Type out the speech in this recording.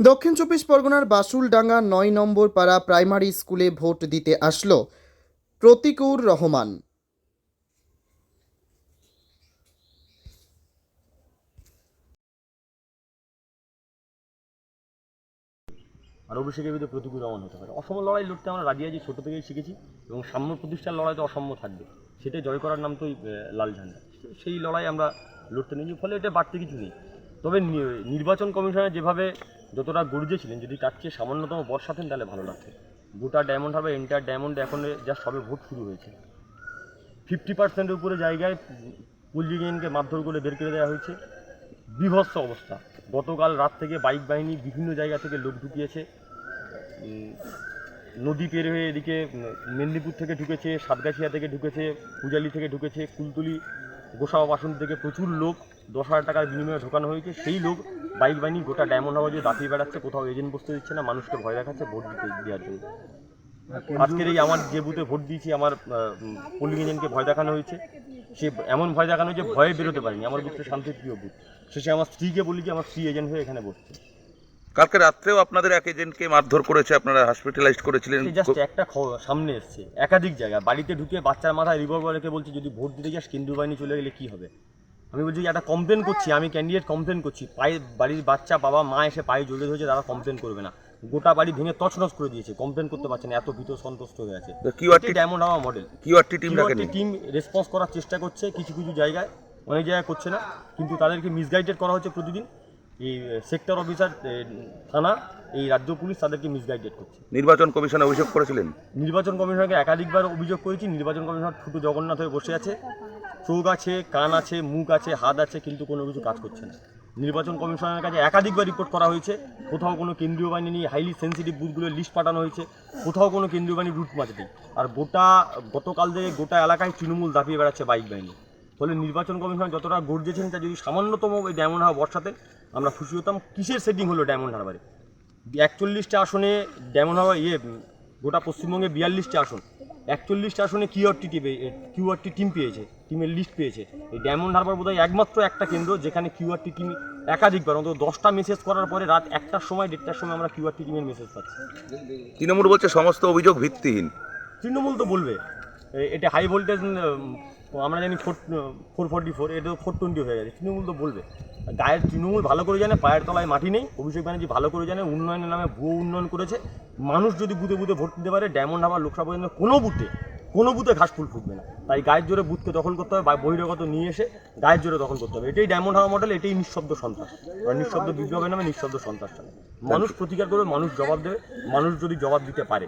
দক্ষিণ চব্বিশ পরগনার বাসুলডাঙ্গা নয় নম্বর পাড়া প্রাইমারি স্কুলে ভোট দিতে আসলো প্রতিকুর রহমান। আর অভিষেকের বিরুদ্ধে প্রতিকূল রমন হতে পারে। অসম লড়াই লড়তে আমরা রাজি আছি, ছোটো থেকেই শিখেছি এবং সাম্য প্রতিষ্ঠার লড়াই তো অসম্য থাকবে। সেটাই জয় করার নাম তো লাল ঝান্ডা। সেই লড়াই আমরা লড়তে নিয়েছি ফলে এটা বাড়তে কিছু নেই। তবে নির্বাচন কমিশনে যেভাবে যতটা গর্জেছিলেন যদি তার চেয়ে সামান্যতম বর্ষাতেন তাহলে ভালো লাগতো গোটা ডায়মন্ড হারবার এন্টার ডায়মন্ড এখন যা সবে ভোট শুরু হয়েছে। ফিফটি পার্সেন্টের উপরে জায়গায় পুলজিগেনকে মারধর করে বের করে দেওয়া হয়েছে। বিভৎস অবস্থা। গতকাল রাত থেকে বাইক বাহিনী বিভিন্ন জায়গা থেকে লোক ঢুকিয়েছে। নদী পের হয়ে এদিকে মেদিনীপুর থেকে ঢুকেছে, সাতগাছিয়া থেকে ঢুকেছে, পূজালি থেকে ঢুকেছে, কুলতুলি, গোসাবা বাসন থেকে প্রচুর লোক। দশ হাজার টাকার বিনিময়ে ঢোকানো হয়েছে সেই লোক বাইক বাহিনী গোটা ডায়মন্ড হাওয়া দিয়ে দাপিয়ে বেড়াচ্ছে কোথাও এজেন্ট বসতে দিচ্ছে না মানুষকে ভয় দেখাচ্ছে ভোট দিতে দেওয়ার জন্য। আজকের এই আমার যে বুথে ভোট দিয়েছি আমার পোলিং এজেন্টকে ভয় দেখানো হয়েছে সে এমন ভয় দেখানো হয়েছে ভয়ে বেরোতে পারেনি। আমার বুথটা শান্তিপ্রিয় বুথ শেষে আমার স্ত্রীকে বলি যে আমার স্ত্রী এজেন্ট হয়ে এখানে বসছে। কালকে রাত্রেও আপনাদের এক এজেন্টকে মারধর করেছে আপনারা হসপিটালাইজড করেছিলেন। জাস্ট একটা সামনে এসছে একাধিক জায়গা বাড়িতে ঢুকে বাচ্চার মাথায় রিভলভার রেখে বলছে যদি ভোট দিতে যাস কেন্দ্রীয় বাহিনী চলে গেলে কি হবে? আমি বলছি যে একটা কমপ্লেন করছি আমি ক্যান্ডিডেট কমপ্লেন করছি। পায়ে বাড়ির বাচ্চা বাবা মা এসে পায়ে জড়িয়ে ধরেছে তারা কমপ্লেন করবে না। গোটা বাড়ি ভেঙে তছনছ করে দিয়েছে কমপ্লেন করতে পারছে না এত ভীত সন্তুষ্ট হয়ে আছে। কিউআরটি ডায়মন্ড হাওয়া model QRT team team response করার চেষ্টা করছে কিছু কিছু জায়গায় অনেক জায়গায় করছে না কিন্তু তাদেরকে মিসগাইডেড করা হচ্ছে প্রতিদিন। এই সেক্টর অফিসার থানা এই রাজ্য পুলিশ তাদেরকে মিসগাইডেড করছে। নির্বাচন কমিশনে অভিযোগ করেছিলেন? নির্বাচন কমিশনকে একাধিকবার অভিযোগ করেছি নির্বাচন কমিশনার ছোটো জগন্নাথ হয়ে বসে আছে। চোখ আছে, কান আছে, মুখ আছে, হাত আছে, কিন্তু কোনো কিছু কাজ করছে না। নির্বাচন কমিশনের কাছে একাধিকবার রিপোর্ট করা হয়েছে। কোথাও কোনো কেন্দ্রীয় বাহিনী নিয়ে হাইলি সেন্সিটিভ বুথগুলোর লিস্ট পাঠানো হয়েছে। কোথাও কোনো কেন্দ্রীয় বাহিনী রুট মাঝে নেই। আর গোটা, গতকাল থেকে গোটা এলাকায় তৃণমূল দাপিয়ে বেড়াচ্ছে বাইক বাহিনী। ফলে নির্বাচন কমিশন যতটা গর্জেছেন তা যদি সামান্যতম ওই ডায়মন্ড হাওয়া বর্ষাতে আমরা খুশি হতাম, কিসের সেটিং হলো ডায়মন্ড হারবারে একচল্লিশটা আসনে ডায়মন্ড হাওয়া ইয়ে গোটা পশ্চিমবঙ্গে বিয়াল্লিশটা আসন। একচল্লিশটা আসনে কিউআরটি টিপে কিউআরটি টিম পেয়েছে টিমের লিস্ট পেয়েছে। এই ডায়মন্ড হারবার বোধহয় একমাত্র একটা কেন্দ্র যেখানে কিউআরটি টিম একাধিকবার অন্তত দশটা মেসেজ করার পরে রাত একটার সময় দেড়টার সময় আমরা কিউআরটি টিমের মেসেজ পাচ্ছি। তৃণমূল বলছে সমস্ত অভিযোগ ভিত্তিহীন। তৃণমূল তো বলবে। এটা হাই ভোল্টেজ আমরা জানি ফোর ফোর ফোর্টি ফোর এটা ফোর টোয়েন্টি হয়ে গেছে। তৃণমূল তো বলবে। গায়ের তৃণমূল ভালো করে জানে পায়ের তলায় মাটি নেই। অভিষেক ব্যানার্জি ভালো করে জানে উন্নয়নের নামে ভুয়ো উন্নয়ন করেছে। মানুষ যদি বুথে বুথে ভোট দিতে পারে ডায়মন্ড হাবার লোকসভা পর্যন্ত কোনো বুথে কোনো বুথে ঘাস ফুল ফুটবে না। তাই গায়ের জোরে বুথকে দখল করতে হবে বা বহিরাগত নিয়ে এসে গায়ের জোরে দখল করতে হবে। এটাই ডায়মন্ড হাওয়া মডেল এটাই নিঃশব্দ সন্ত্রাস। ওরা নিঃশব্দ বিপ্লবের নামে নিঃশব্দ সন্ত্রাস মানুষ প্রতিকার করবে মানুষ জবাব দেবে মানুষ যদি জবাব দিতে পারে।